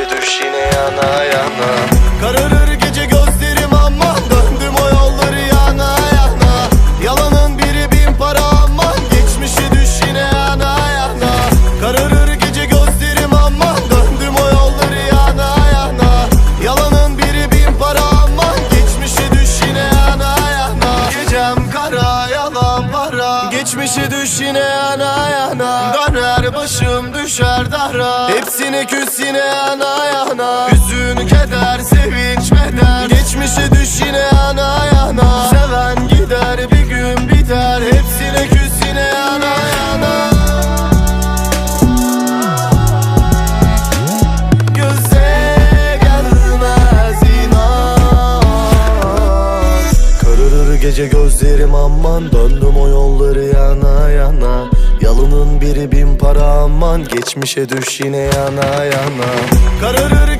ateşe düş yine yana yana. Kararır gece gözlerim aman döndüm o yolları yana yana. Yalanın biri bin para aman. Geçmişi düş yine yana yana. Kararır Geçmişe düş yine yana yana. Döner başım düşer dara Hepsine küs yine yana yana. Hüzün keder sevinç meder Geçmişe düş yine yana yana. Seven gider bir gün biter. Hepsine küs yine yana yana. Göze gelmez inan. Kararır gece gözlerim aman döndüm. Para aman Geçmişe düş yine yana yana. Kararır